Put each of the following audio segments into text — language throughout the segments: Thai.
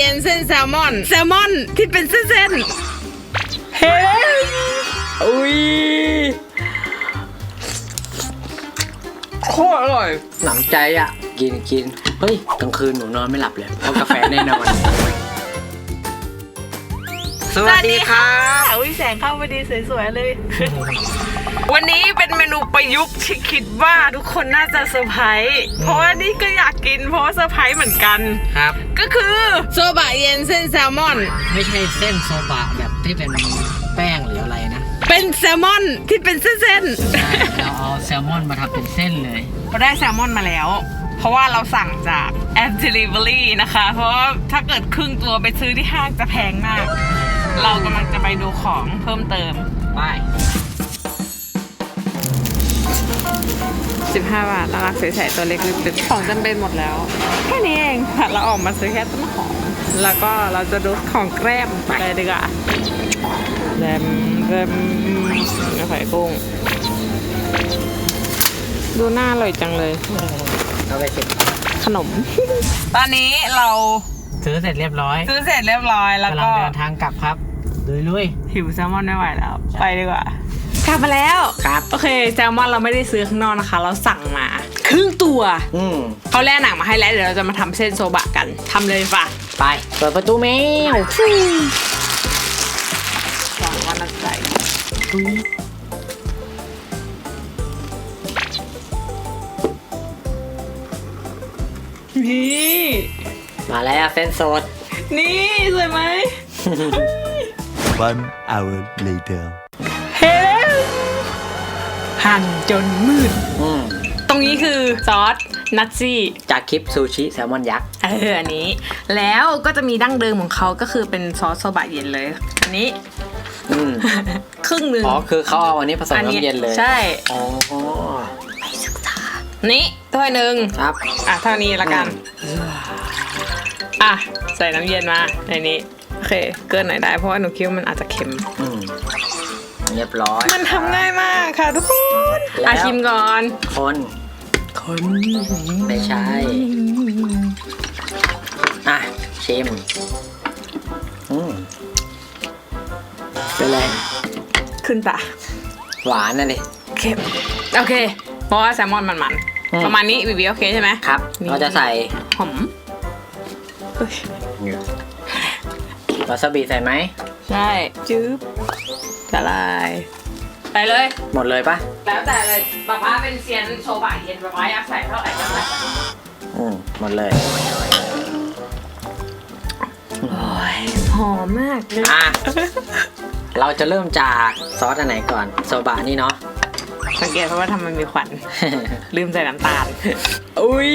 เย็นเส้นแซลมอน แซลมอนที่เป็นเส้นๆเฮ้ยอุ้ยโคตรอร่อยหนำใจอะ กินกินเฮ้ยกลางคืนหนูนอนไม่หลับเลยเพราะกาแฟแน่นอน สวัสดีครับอุ้ยแสงเข้าพอดีสวยๆเลย วันนี้เป็นเมนูประยุกต์ที่คิดว่าทุกคนน่าจะเซอร์ไพรส์เพราะว่านี่ก็อยากกินเพราะว่าเซอร์ไพรส์เหมือนกัน ครับ ก็คือโซบะเย็นเส้นแซลมอน ไม่ใช่เส้นโซบะแบบที่เป็นแป้งหรืออะไรนะ เป็นแซลมอนที่เป็นเส้นใช่เราเอาแซลมอนมาทำเป็นเส้นเลยๆเราได้แซลมอนมาแล้วเพราะว่าเราสั่งจากแอป Delivery นะคะ เพราะว่าถ้าเกิดครึ่งตัวไปซื้อที่ห้างจะแพงมาก เรากำลังจะไปดูของเพิ่มเติมไป15 บาทน่ารักใสๆตัวเล็กๆของจำเป็นหมดแล้ว แค่นี้เองค่ะเราออกมาซื้อแค่ต้นหอม แล้วก็เราจะดูของแกล้มไปดีกว่าแรมแรมกาแฟกุ้ง ดูหน้าอร่อยจังเลย เอาไปเสร็จขนม ตอนนี้เรา ซื้อเสร็จเรียบร้อยซื้อเสร็จเรียบร้อยแล้วกำลัก็งเดินทางกลับครับลุยลุยหิวแซลมอนไม่ไหวแล้ว ไปดีกว่า กลับมาแล้วครับโอเคแซลมอนเราไม่ได้ซื้อข้างนอกนะคะ เราสั่งมา ครึ่งตัวอืมเขาแล่หนังมาให้แล้วเดี๋ยวเราจะมาทำเส้นโซบะกันทำเลยป่ะไปเปิดประตูแมวหวังว่าน่าจะได้นี่ มาแล้วเส้นสด นี่ สวยไหม One hour later. เฮ้หั่นจนมืด อืมตรงนี้คือซอสนัตซี่ จากคลิปซูชิแซลมอนยักษ์ เอออันนี้ แล้วก็จะมีดั้งเดิมของเขาก็คือเป็นซอสโซบะเย็นเลย อันนี้ อืมครึ่งหนึ่งอ๋อ คือเขาเอาอันนี้ผสมอันนี้น้ำเย็นเลยใช่ อ๋อนี่ถ้วยหนึ่งครับ อะเท่านี้ละกันอ่ะ ใส่น้ำเย็นมาในนี้ โอเค เกินหน่อยได้เพราะว่าหนูคิดว่ามันอาจจะเค็ม อืมเรียบร้อยมันทำง่ายมากค่ะทุกคนแล้วอะชิมก่อน คนคนไม่ใช่ อะ ชิม อืมเป็นไร ขึ้นตาหวานนะดิเค็มโอเค เพราะว่าแซลมอนมันมันๆอืมประมาณนี้บีบีโอเคใช่ไหมครับนี่เราจะใส่หอมเฮ้ย วาซาบิใส่ไหม ใช่ จื๊บละลาย ใส่เลย หมดเลยปะแล้วแต่เลยป๊าป๊าเป็นเซียนโชบะเย็นป๊าป๊าอยากใส่เท่าไหร่ก็ใส่อืมหมดเลยหอมมากเลยอะ เราจะเริ่มจากซอสอันไหนก่อน โซบะนี่เนาะ สังเกตเพราะว่าทำมันมีควัน ลืมใส่น้ำตาล อุ้ย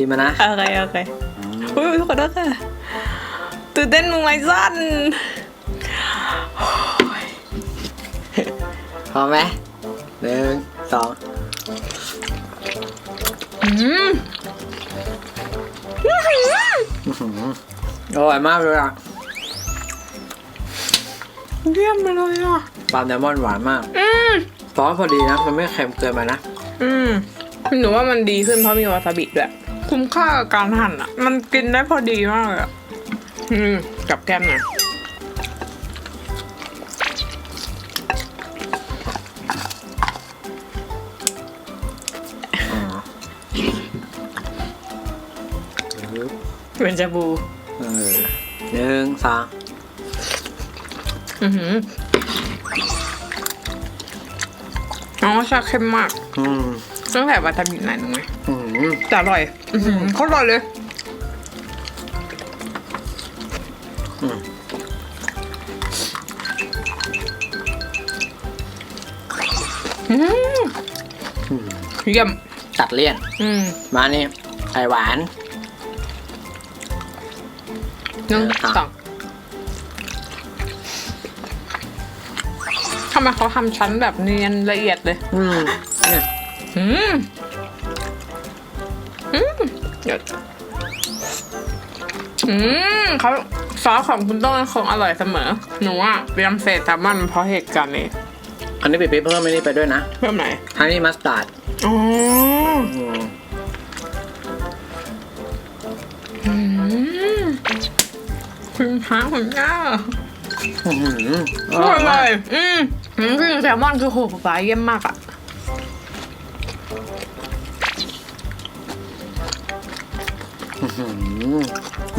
จิ้มมานะ โอเคโอเคอุ้ยขอโทษค่ะตื่นเต้นมึงไรสั้นพร้อมไหมหนึ่งสองอืมอื้อหืออร่อยมากเลยอะเยี่ยมไปเลยอะปลาแซลมอนหวานมากอืมซอสพอดีนะ มันไม่เค็มเกินไปนะ อืมหนูว่ามันดีขึ้นเพราะมีวาซาบิด้วย คุ้มค่ากับการหั่นอะ มันกินได้พอดีมากเลยอะอืมกับแก้มหน่อยเป็นจาบู เออหนึ่งสองอือหืออ๋อชาเค็มมาก อืมต้องใส่วาซาบิหน่อยหนึงไหมอืม แต่อร่อยอือหือเขาอร่อยเลยอืมอืมเยี่ยมตัดเลี่ยนอืมมานี่ไข่หวานหนึ่งครับสองทำไมเขาทำชั้นแบบเนียนละเอียดเลย อืมเนี่ยอืม อืมเดี๋ยวอืมเขาซอสของคุณต้องคงอร่อยเสมอ หนูอะเตรียมเศษแซลมอนเพราะเหตุการณ์นี้อันนี้ไปเพิ่มไม่นี่ไปด้วยนะ เพิ่มไหนฮันนี่มัสตาร์ดอ๋ออืมอืมคุณพระคุณเจ้าอื้อหืออร่อยเลยอืมอืมคือแซลมอนคือโหปลาเยี่ยมมากอะ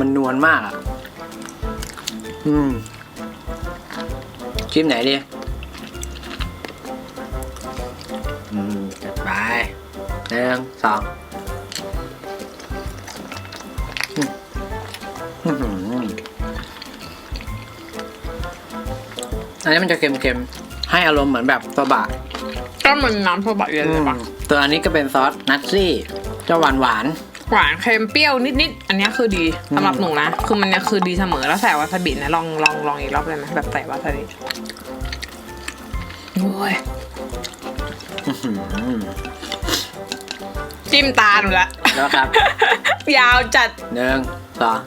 มันนวลมากอะ อืมชิมไหนดี อืมจัดไปหนึ่งสองอืมอื้อหืออันนี้มันจะเค็มๆ ให้อารมณ์เหมือนแบบตัวบะก็มันน้ำโซบะเย็นเลยปะตัวอันนี้ก็เป็นซอสนัตซี่จะหวานหวาน หวานเค็มเปรี้ยวนิดๆ อันเนี้ยคือดีสำหรับหนูนะ คือมันเนี่ยคือดีเสมอแล้วใส่วาซาบินะลองลองลองอีกรอบเลยไหมแบบใส่วาซาบิโอ้ยๆอื้อหือจิ้มตาหนูละแล้วครับ ยาวจัดหนึ่งสอง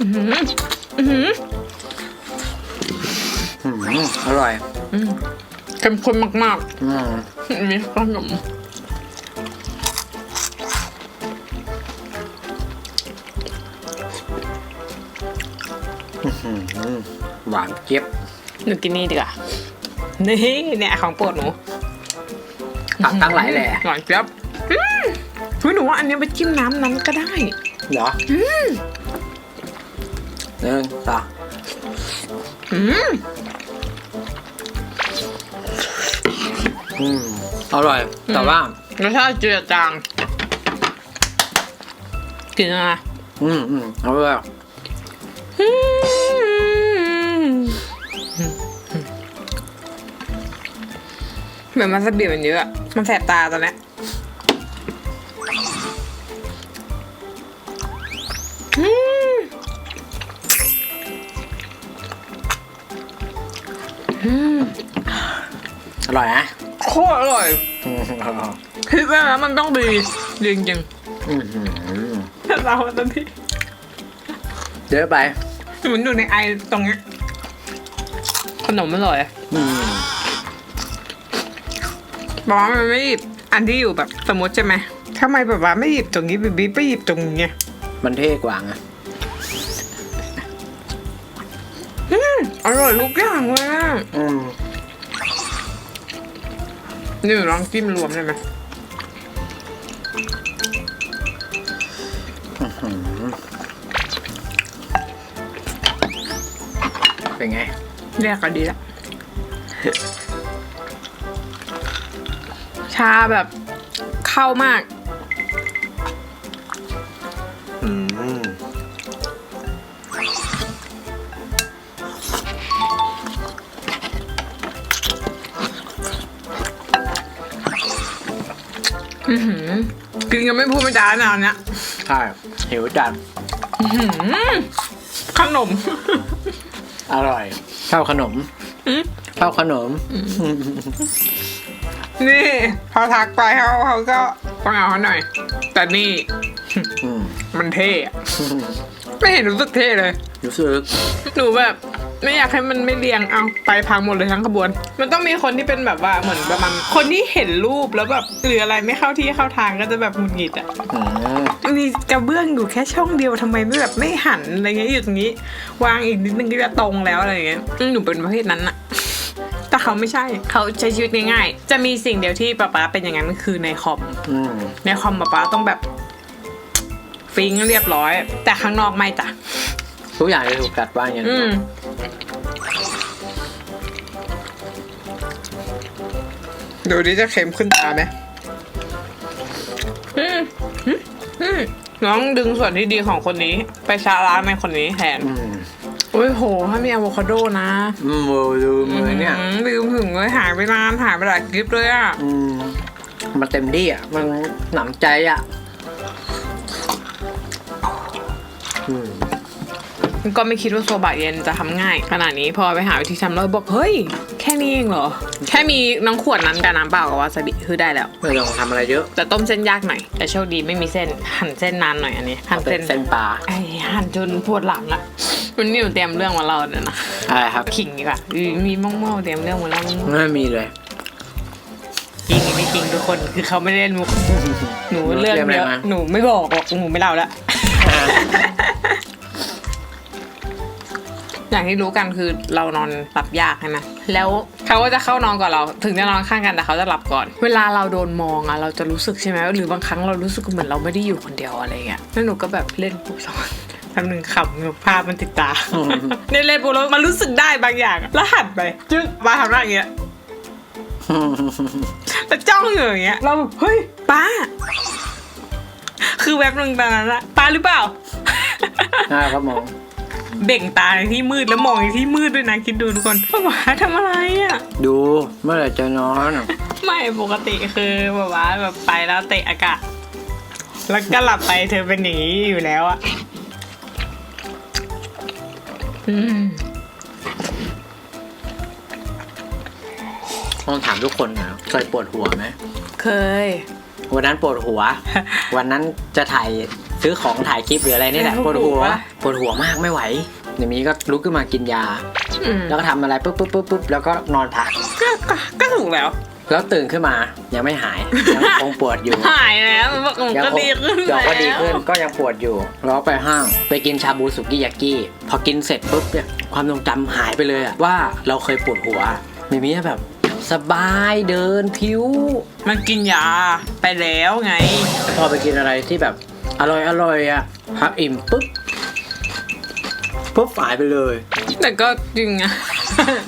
อื้อหืออื้อหืออื้อหืออร่อยอืมเข้มข้นมากอืมๆมีขนมอื้อ หวานเจี๊ยบหนูกินนี่ดีกว่า นี่เนี่ยของโปรดหนูผักทั้งหลายแหล่หวานเจี๊ยบอืมเฮ้ยหนูว่าอันเนี้ยไปจิ้มน้ำนั้นก็ได้ เหรอหนึ่งสองอืมอืมอร่อย แต่ว่ารสชาติเจือจางกินอะไรอืมอืมอร่อย เหมือนมันสะเบียดมันเยอะอะ มันแสบตาตอนเนี้ยอืมอืมอร่อยนะโคตรอร่อยอืมคิดว่านะมันต้องดีจริงจริงอืมอืมๆแต่เราตอนที่เยอะไปเหมือนอยู่ในไอตรงเนี้ยขนมอร่อย บอกว่ามันไม่หยิบอันที่อยู่แบบสมมติใช่ไหมทำไมแบบว่าไม่หยิบตรงนี้บีบีไปหยิบตรงเนี้ยมันเท่กว่าไงอืมอร่อยทุกอย่างเลยอะอืมนี่หนูลองจิ้มรวมได้ไหมอืมเป็นไงแยกก็ดีละ ชาแบบเข้ามากอืมอื้อหือกินกันไม่พูดไม่จานะอันเนี้ยใช่หิวจัดอื้อหือขนม อร่อยชอบขนม อืมชอบขนม นี่พอทักไปเขาเขาก็ฟังเอาเขาหน่อย แต่นี่ อืมมันเท่อะไม่เห็นรู้สึกเท่เลย รู้สึกหนูแบบไม่อยากให้มันไม่เรียงเอาไปพังหมดเลยทั้งขบวน มันต้องมีคนที่เป็นแบบว่าเหมือนประมาณคนที่เห็นรูปแล้วแบบหรืออะไรไม่เข้าที่เข้าทางก็จะแบบหงุดหงิดอะอืมมีกระเบื้องอยู่แค่ช่องเดียวทำไมไม่แบบไม่หันอะไรเงี้ยอยู่ตรงนี้ วางอีกนิดนึงก็จะตรงแล้วอะไรเงี้ยอืมหนูเป็นประเภทนั้นอะ แต่เขาไม่ใช่เขาใช้ชีวิตง่ายๆ จะมีสิ่งเดียวที่ป๊าป๊าเป็นอย่างนั้นคือในคอม อืมในคอมป๊าป๊าต้องแบบฟิงเรียบร้อย แต่ข้างนอกไม่จ้ะ ทุกอย่างจะถูกจัดวางอย่างอืนี้มดูดิจะเค็มขึ้นตาไหมอืมอืมอืมน้องดึงส่วนที่ดีของคนนี้ ไปชาล้างในคนนี้แทน อืม โอ้ยโห ถ้ามีอะโวคาโดนะอืมโอ้ดูมือเนี่ยมลืมถึงเลยหายไปนานหายไปหลายคลิปเลยอะอืมมันเต็มที่อะ มันหนำใจอะอืมก็ไม่คิดว่าโซบะเย็นจะทำง่าย ขนาดนี้พอไปหาวิธีทำแล้วบอกเฮ้ย แค่นี้เองเหรอ แค่มีน้ำขวดนั้นกับน้ำเปล่ากับวาซาบิคือได้แล้ว ไม่ต้องทำอะไรเยอะแต่ต้มเส้นยากหน่อย แต่โชคดีไม่มีเส้นหั่นเส้นนานหน่อยอันนี้หั่นเป็เส้นนเส้นปลา ไอ้หั่นจนปวดหลังอะ วันนี้หนูเตรียมเรื่องมาเล่าเนี่ยนะอะไรครับขิงดีกว่าอือมีม่องๆเตรียมเรื่องมาเล่ามั่งๆไม่มีเลยจริงไม่จริงทุกคนคือเขาไม่ได้เล่นมุกหนูเรื่องเตรียมอะไรเยอะมาหนูไม่บอกหรอกหนูไม่เล่าละอย่างที่รู้กันคือเรานอนหลับยากใช่ไหมแล้วเขาก็จะเข้านอนก่อนเรา ถึงจะนอนข้างกันแต่เขาจะหลับก่อน เวลาเราโดนมองอะเราจะรู้สึกใช่ไหมหรือบางครั้งเรารู้สึกเหมือนเราไม่ได้อยู่คนเดียวอะไรเงี้ยแล้วหนูก็แบบเล่นปุ๊บสอง แป๊บหนึ่งขำหนูภาพมันติดตาอืมเนี่ยเล่นปุ๊บแล้วมันรู้สึกได้บางอย่างอะแล้วหันไปจึ๊กมาทำหน้าอย่างเงี้ยแต่จ้องอยู่อย่างเงี้ยเราแบบเฮ้ยป้า คือแวบหนึ่งตอนนั้นอะป้าหรือเปล่าน่าครับมองเบ่งตาในที่มืดแล้วมองในที่มืดด้วยนะคิดดูทุกคนป้าหวาทำอะไรอะ ดูเมื่อไหร่จะนอนไม่ปกติคือแบบว่าแบบไปแล้วเตะอากาศแล้วก็หลับไปเธอเป็นอย่างนี้อยู่แล้วอะ อืมลองถามทุกคนนะเคยปวดหัวไหมเคย วันนั้นปวดหัว วันนั้นจะถ่ายซื้อของถ่ายคลิปหรืออะไรนี่แหละปวดหัวปวดหัวมากไม่ไหวเดี๋ยวนี้ก็ลุกขึ้นมากินยาอืมแล้วก็ทำอะไรปุ๊บปุ๊บปุ๊บปุ๊บแล้วก็นอนพักก็ก็ก็ถูกแล้ว แล้วตื่นขึ้นมายังไม่หาย ยังคงปวดอยู่ หายแล้วมันบอกมันยังก็คงดีขึ้นเดี๋ยวก็ดีขึ้นแล้วก็ยังปวดอยู่แล้วไปห้างไปกินชาบูสุกิยากิพอกินเสร็จปุ๊บเนี่ยความทรงจำหายไปเลยอะว่าเราเคยปวดหัวมีมีแบบสบายเดินผิว มันกินยาไปแล้วไง พอไปกินอะไรที่แบบอร่อยอร่อยอะพักอิ่มปุ๊บปุ๊บหายไปเลยแต่ก็จริงอะ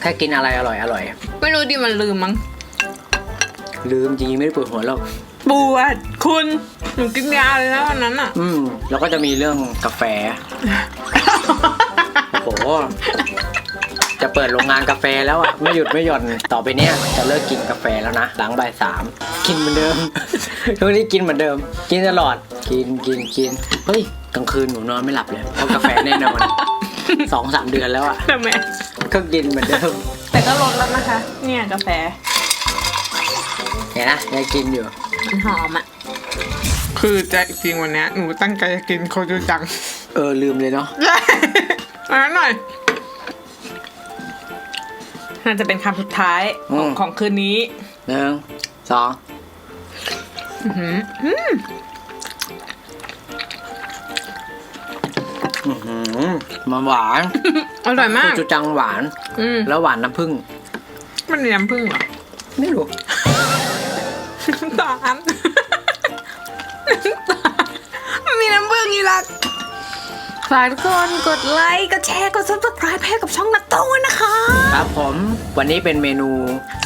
แค่กินอะไรอร่อยอร่อยไม่รู้ดิมันลืมมั้ง ลืมจริงๆไม่ได้ปวดหัวหรอกปวดคุณหนูกินยาเลยนะวันนั้นอะ อืมแล้วก็จะมีเรื่องกาแฟ โอ้โห จะเปิดโรงงานกาแฟแล้วอะ ไม่หยุดไม่หย่อนต่อไปเนี้ยจะเลิกกินกาแฟแล้วนะ หลังบ่ายสามกินเหมือนเดิม ทุกนี้กินเหมือนเดิม กินตลอดกินกินกินเฮ้ยกลางคืนหนูนอนไม่หลับเลยเพราะกาแฟแน่นอน สองสามเดือนแล้วอะทำไมก็กินเหมือนเดิม แต่ก็ลดแล้วนะคะ เนี่ยกาแฟ เห็นนะยังกินอยู่ มันหอมอะ คือจะจริงวันเนี้ยหนูตั้งใจจะกินโคจูจัง เออลืมเลยเนาะอันนั้นหน่อยน่าจะเป็นคำสุดท้ายของของคืนนี้หนึ่งสองอื้อหืออืมอื้อหือมันหวานอร่อยมาก จูจังหวาน อืมแล้วหวานน้ำผึ้งมันมีน้ำผึ้งเหรอ ไม่รู้ น้ำตาลมันมีน้ำผึ้งอีลักฝากทุกคนกดไลค์ กดแชร์ กด subscribe ให้กับช่องนัตโต้นะคะ ครับผมวันนี้เป็นเมนู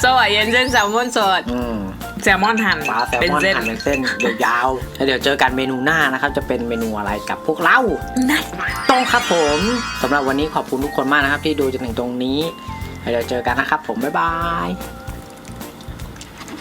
สวัสดีเย็นเส้นแซลมอนสดอืมแซลมอนหั่นปลาแซลเป็นมอนเส้นหั่นเป็นเส้นยาวๆแล้วเดี๋ยวเจอกันเมนูหน้านะครับ จะเป็นเมนูอะไรกับพวกเรา นัดต้องครับผมสำหรับวันนี้ขอบคุณทุกคนมากนะครับ ที่ดูจนถึงตรงนี้แล้วเดี๋ยวเจอกันนะครับผมบ๊ายบาย